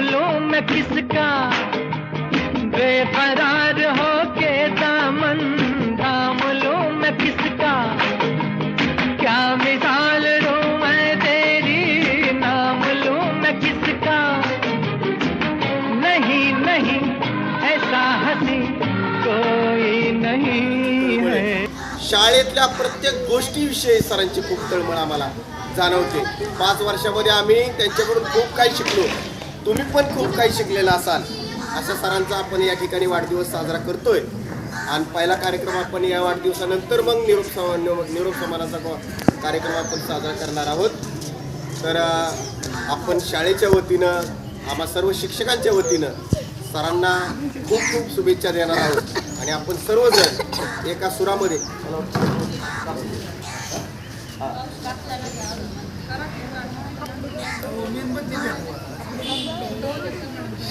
थाम मैं किसका? बेकरार हो के दामन थाम लूं मैं किसका? क्या मिसाल दूं मैं तेरी? नाम लूं मैं किसका? नहीं नहीं ऐसा हसी कोई नहीं है। शाळेतल्या प्रत्येक गोष्टीविषयी सरांची खूप तळमळ आम्हाला जाणवते. पाच वर्षामध्ये आम्ही त्यांच्याकडून खूप काही शिकलो. तुम्ही पण खूप काही शिकलेला असाल. अशा सरांचा आपण या ठिकाणी वाढदिवस साजरा करतोय. आणि पहिला कार्यक्रम आपण या वाढदिवसानंतर मग निरोप सम निरोप निरोप समानाचा कार्यक्रम आपण साजरा करणार आहोत. तर आपण शाळेच्या वतीनं आम्हा सर्व शिक्षकांच्या वतीनं सरांना खूप खूप शुभेच्छा देणार आहोत. आणि आपण सर्वजण एका सुरामध्ये हो,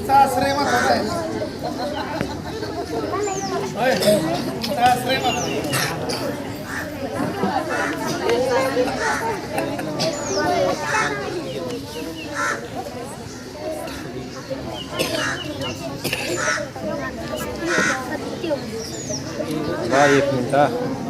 का आश्रय महत्त्वाचा आहे तुमचा आश्रय महत्त्वाचा एक मिनिट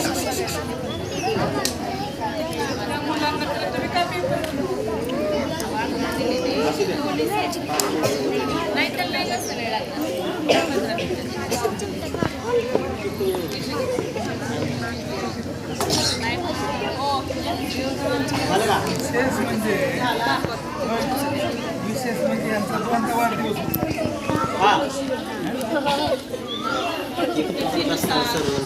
विशेष म्हणजे विशेष म्हणजे यांचा दोनचा वाढदिवस सर्व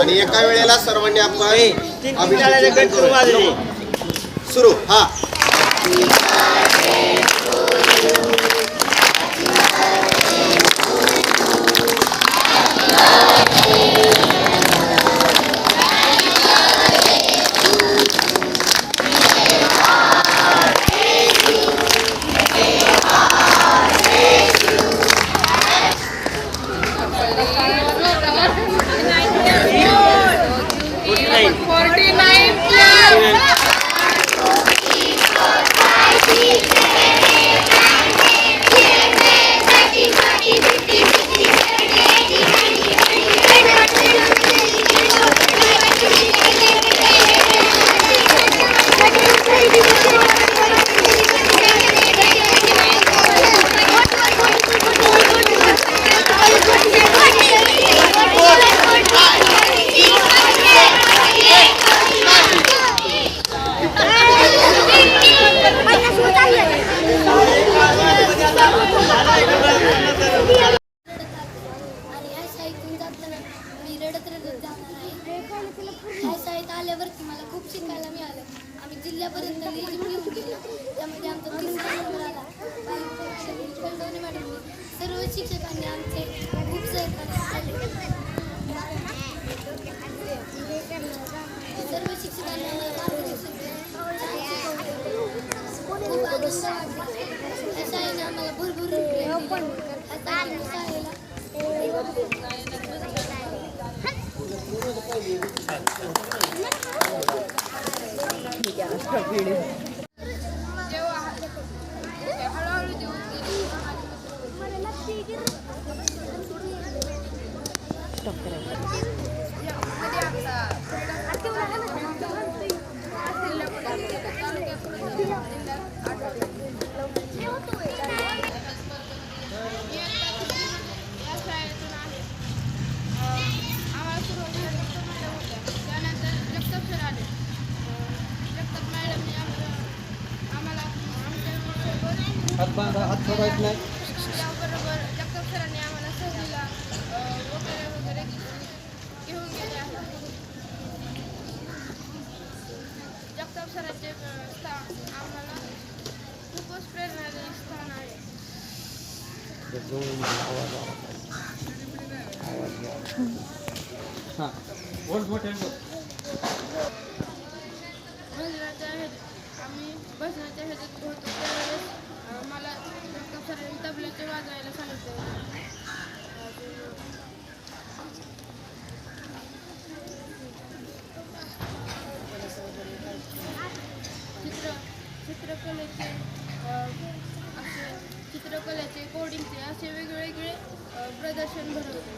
आणि एका वेळेला सर्वांनी आपण अभिषेक. सुरू हा Gracias. आल्यावरती मला खूप शिकायला मिळालं. आम्ही जिल्ह्यापर्यंत घेऊन गेलो. त्यामध्ये आमचा तिसरा नंबर आला. काही कळवणे मॅडमनी सर्व शिक्षकांनी आमचे खूप सहकार्य सर्व शिक्षकांनी आम्हाला खूप आनंद वाटला. शाळेने आम्हाला भरभरून शाळेला दिले. आता आम्ही शाळेला या शाळेतून आहे आम्हाला सुरुवातीला जगताप मॅडम होत्या त्यानंतर जगताप सर आले जगताप मॅडमने आम्हाला आम्हाला त्याबरोबर जगताप सरांनी आम्हाला सहलीला वगैरे वगैरे घेऊन गेले आहेत जगताप सरांचे स्थान आम्हाला खूपच प्रेरणादायी स्थान आहे. आम्ही भजनाच्या ह्याच्यात होतो त्यावेळेस मला जगताप सरांनी तबल्याचे वाजवायला सांगितले चित्र चित्रकलेचे असे चित्रकलेचे कोडिंगचे असे वेगवेगळे प्रदर्शन भरवते.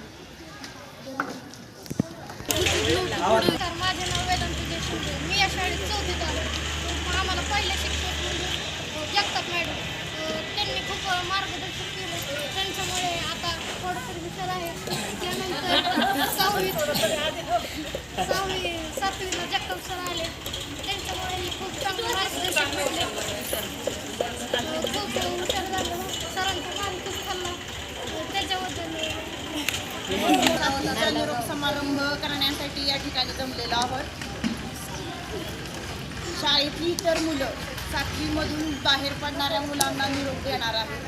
नमस्कार माझे नाव वेदांत देशमुख मी या शाळेत चौथीत आलो. पण आम्हाला पहिले शिक्षक म्हणजे जगताप मॅडम. त्यांनी खूप मार्गदर्शन केलं. त्यांच्यामुळे आता थोडंसं विचार आहे. त्यानंतर सहावी सहावी सातवीला जगताप सर आले. त्यांच्यामुळे खूप चांगलं मार्गदर्शन भेटले खूप हुशार झालं. सरांचा मान खूप खाल्ला. त्याच्याबद्दल निरोप समारंभ करण्यासाठी या ठिकाणी जमलेलो आहोत. शाळेतली इतर मुलं सातवीमधून बाहेर पडणाऱ्या मुलांना निरोप देणार आहे.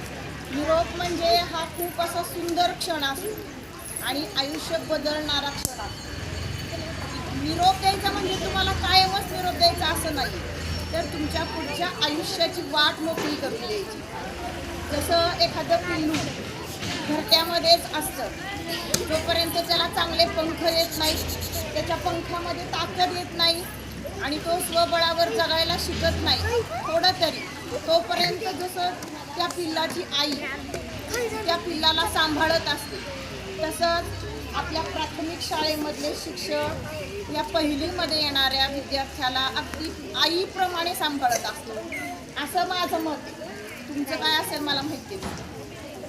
निरोप म्हणजे हा खूप असा सुंदर क्षण असतो आणि आयुष्य बदलणारा क्षण असतो. निरोप द्यायचा म्हणजे तुम्हाला कायमच निरोप द्यायचा असं नाही. तर तुमच्या पुढच्या आयुष्याची वाट मोकळी करून द्यायची. जसं एखादं पिल्लू घरट्यामध्येच असतं. जोपर्यंत त्याला चांगले पंख येत नाही त्याच्या पंखामध्ये ताकद येत नाही आणि तो स्वबळावर जगायला शिकत नाही थोडं तरी तोपर्यंत जसं त्या पिल्लाची आई त्या पिल्लाला सांभाळत असते तसंच आपल्या प्राथमिक शाळेमधले शिक्षक या पहिलीमध्ये येणाऱ्या विद्यार्थ्याला अगदी आईप्रमाणे सांभाळत असतो. असं माझं मत आहे. तुमचं काय असेल मला माहिती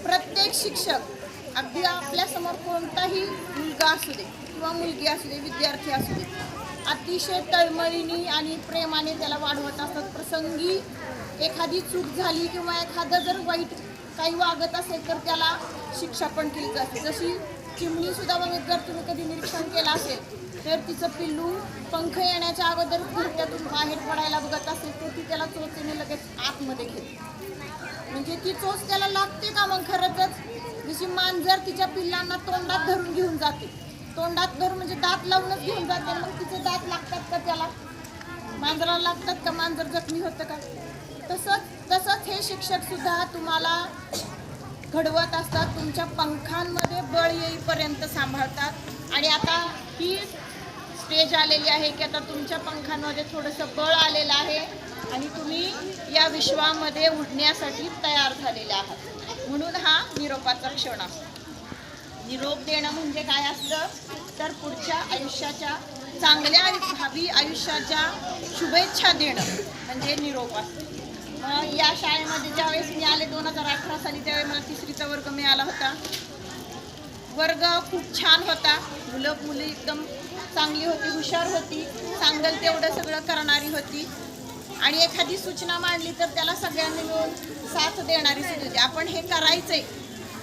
प्रत्येक शिक्षक अगदी आपल्यासमोर कोणताही मुलगा असू दे किंवा मुलगी असू दे विद्यार्थी असू दे अतिशय तळमळीने आणि प्रेमाने त्याला वाढवत असतात. प्रसंगी एखादी चूक झाली किंवा एखादं जर वाईट काही वागत असेल तर त्याला शिक्षा पण केली जाते. जशी चिमणीसुद्धा बघित जर तुम्ही कधी निरीक्षण केलं असेल तर तिचं पिल्लू पंख येण्याच्या अगोदर घरट्यातून बाहेर पडायला बघत असेल तर ती त्याला चोचीने लगेच आतमध्ये घेते. म्हणजे ती चोच त्याला लागते का मग? खरंच जशी मांजर तिच्या पिल्लांना तोंडात धरून घेऊन जाते. तोंडात धरून म्हणजे दात लावूनच घेऊन जाते. मग तिचे दात लागतात का त्याला? मांजराला लागतात का? मांजर जखमी होतं का? तसंच तसंच हे शिक्षक सुद्धा तुम्हाला घडवत असतात. तुमच्या पंखांमध्ये बळ येईपर्यंत सांभाळतात. आणि आता ही स्टेज आलेली आहे की आता तुमच्या पंखांमध्ये थोडंसं बळ आलेलं आहे आणि तुम्ही या विश्वामध्ये उडण्यासाठी तयार झालेले आहात. म्हणून हा निरोपाचा क्षण असतो निरोप देणं म्हणजे काय असतं तर पुढच्या आयुष्याच्या चांगल्या आणि भावी आयुष्याच्या शुभेच्छा देणं म्हणजे निरोप असतं मग या शाळेमध्ये ज्यावेळेस मी आले दोन हजार अठरा साली त्यावेळी मला तिसरीचा वर्ग मिळाला होता. वर्ग खूप छान होता. मुलं मुली एकदम चांगली होती हुशार होती सांगल तेवढं सगळं करणारी होती. आणि एखादी सूचना मांडली तर त्याला सगळ्यांनी मिळून साथ देणारी सुद्धा होती. आपण हे करायचंय.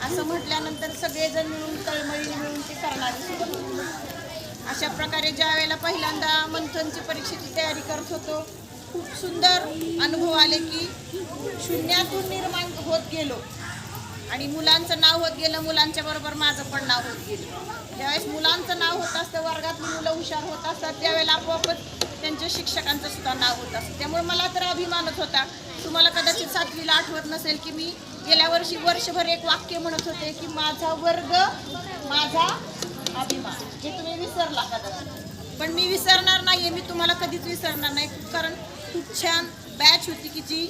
असं म्हटल्यानंतर सगळेजण मिळून तळमळीने मिळून ते करणारी अशा प्रकारे ज्या वेळेला पहिल्यांदा मंथनची परीक्षेची तयारी करत होतो खूप सुंदर अनुभव आले की शून्यातून निर्माण होत गेलो. आणि मुलांचं नाव होत गेलं मुलांच्या बरोबर माझं पण नाव होत गेलं. ज्यावेळेस मुलांचं नाव होत असतं वर्गातली मुलं हुशार होत असतात त्यावेळेला आपोआपच त्यांच्या शिक्षकांचं सुद्धा नाव होत असतं. त्यामुळे मला तर अभिमानच होता. तुम्हाला कदाचित सातवीला आठवत नसेल की मी गेल्या वर्षी वर्षभर एक वाक्य म्हणत होते की माझा वर्ग माझा अभिमान. हे तुम्ही विसरला कदाचित पण मी विसरणार नाहीये मी तुम्हाला कधीच विसरणार नाही. कारण खूप छान बॅच होती की जी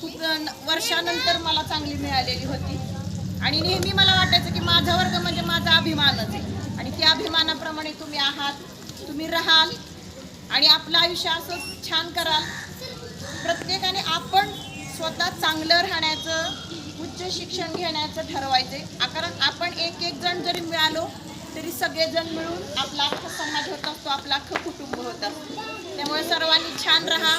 खूप वर्षानंतर मला चांगली मिळालेली होती. आणि नेहमी मला वाटायचं की माझा वर्ग म्हणजे माझा अभिमानच आहे. आणि त्या अभिमानाप्रमाणे तुम्ही आहात तुम्ही राहाल आणि आपलं आयुष्य असं छान कराल. प्रत्येकाने आपण स्वतः चांगलं राहण्याचं उच्च शिक्षण घेण्याचं ठरवायचे. कारण आपण एक एक जण जरी मिळालो तरी सगळेजण मिळून आपला अख्खा समाज होत असतो आपलं अख्खं कुटुंब होत त्यामुळे सर्वांनी छान राहा.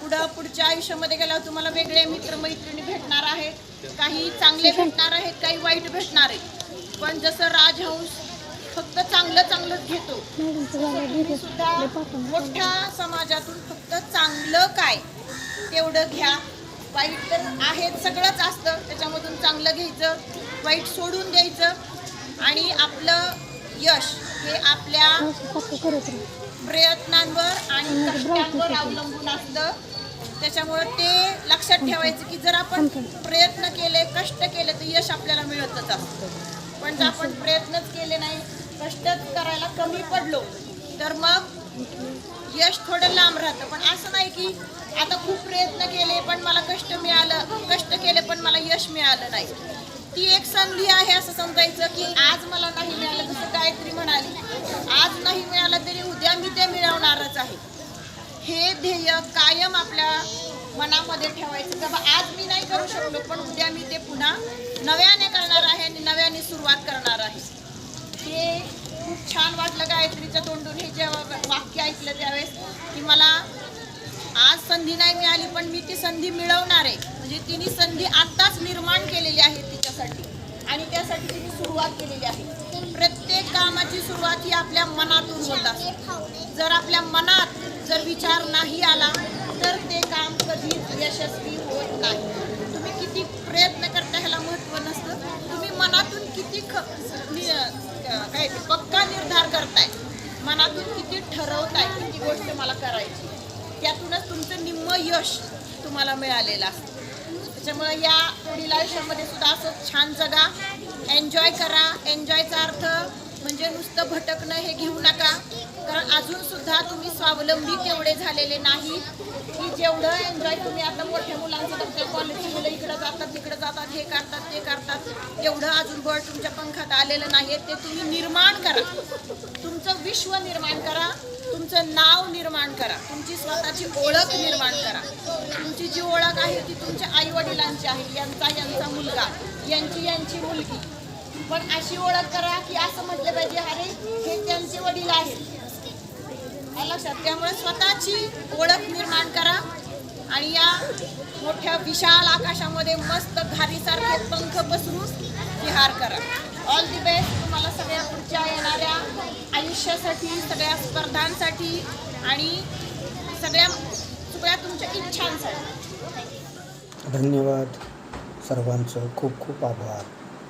पुढं पुढच्या आयुष्यामध्ये गेल्यावर तुम्हाला वेगळे मित्रमैत्रिणी भेटणार आहेत. काही चांगले भेटणार आहेत काही वाईट भेटणार आहेत. पण जसं राजहंस फक्त चांगलं चांगलंच घेतो सुद्धा मोठ्या समाजातून फक्त चांगलं काय तेवढं घ्या. वाईट तर आहेत सगळंच असतं. त्याच्यामधून चांगलं घ्यायचं वाईट सोडून द्यायचं आणि आपलं यश हे आपल्या प्रयत्नांवर आणि कष्टांवर अवलंबून असतं. त्याच्यामुळं ते लक्षात ठेवायचं की जर आपण प्रयत्न केले कष्ट केले तर यश आपल्याला मिळतच असतं. पण जर आपण प्रयत्नच केले नाही कष्टच करायला कमी पडलो तर मग यश थोडं लांब राहतं. पण असं नाही की आता खूप प्रयत्न केले पण मला कष्ट मिळालं कष्ट केले पण मला यश मिळालं नाही. ती एक संधी आहे असं समजायचं की आज मला नाही मिळालं जसं गायत्री म्हणाली. आज नाही मिळालं तरी उद्या मी ते मिळवणारच आहे. हे ध्येय कायम आपल्या मनामध्ये ठेवायचं की आज मी नाही करू शकलो पण उद्या मी ते पुन्हा नव्याने करणार आहे आणि नव्याने सुरुवात करणार आहे. हे खूप छान वाटलं गायत्रीच्या तोंडून हे जेव्हा वाक्य ऐकलं त्यावेळेस की मला आज संधी नाही मिळाली पण मी ती संधी मिळवणार आहे. म्हणजे तिने संधी आत्ताच निर्माण केलेली आहे तिच्यासाठी. आणि त्यासाठी तिने सुरुवात केलेली आहे. प्रत्येक कामाची सुरुवात ही आपल्या मनातून होत असते. जर आपल्या मनात जर विचार नाही आला तर ते काम कधीच यशस्वी होत नाही. तुम्ही किती प्रयत्न करता ह्याला महत्त्व नसतं. तुम्ही मनातून किती ख काय ते पक्का निर्धार करताय. मनातून किती ठरवताय किती गोष्ट मला करायची. त्यातूनच तुमचं निम्म यश तुम्हाला मिळालेलं असतं. त्याच्यामुळे या पुढील आयुष्यामध्ये सुद्धा असं छान जगा. एन्जॉय करा. एन्जॉयचा अर्थ म्हणजे नुसतं भटकणं हे घेऊ नका. कारण अजून सुद्धा तुम्ही स्वावलंबी तेवढे झालेले नाही. की जेवढं एन्जॉय तुम्ही आता मोठ्या मुलांचं बघताय कॉलेजची मुलं इकडं जातात तिकडं जातात हे करतात ते करतात. तेवढं अजून बळ तुमच्या पंखात आलेलं नाही ते तुम्ही निर्माण करा. तुमचं विश्व निर्माण करा. तुमचं नाव निर्माण करा. तुमची स्वतःची ओळख निर्माण करा. तुमची जी ओळख आहे ती तुमच्या आईवडिलांची आहे. यांचा यांचा मुलगा. यांची यांची मुलगी. पण अशी ओळख करा की असं म्हटलं पाहिजे अरे हे त्यांचे वडील आहेत. लक्षात. त्यामुळे स्वतःची ओळख निर्माण करा आणि या मोठ्या विशाल आकाशामध्ये मस्त घारीसारखे पंख पसरून विहार करा. ऑल दी बेस्ट तुम्हाला सगळ्या पुढच्या येणाऱ्या आयुष्यासाठी सगळ्या स्पर्धांसाठी आणि सगळ्या सगळ्या तुमच्या इच्छांसाठी. धन्यवाद. सर्वांचं खूप खूप आभार.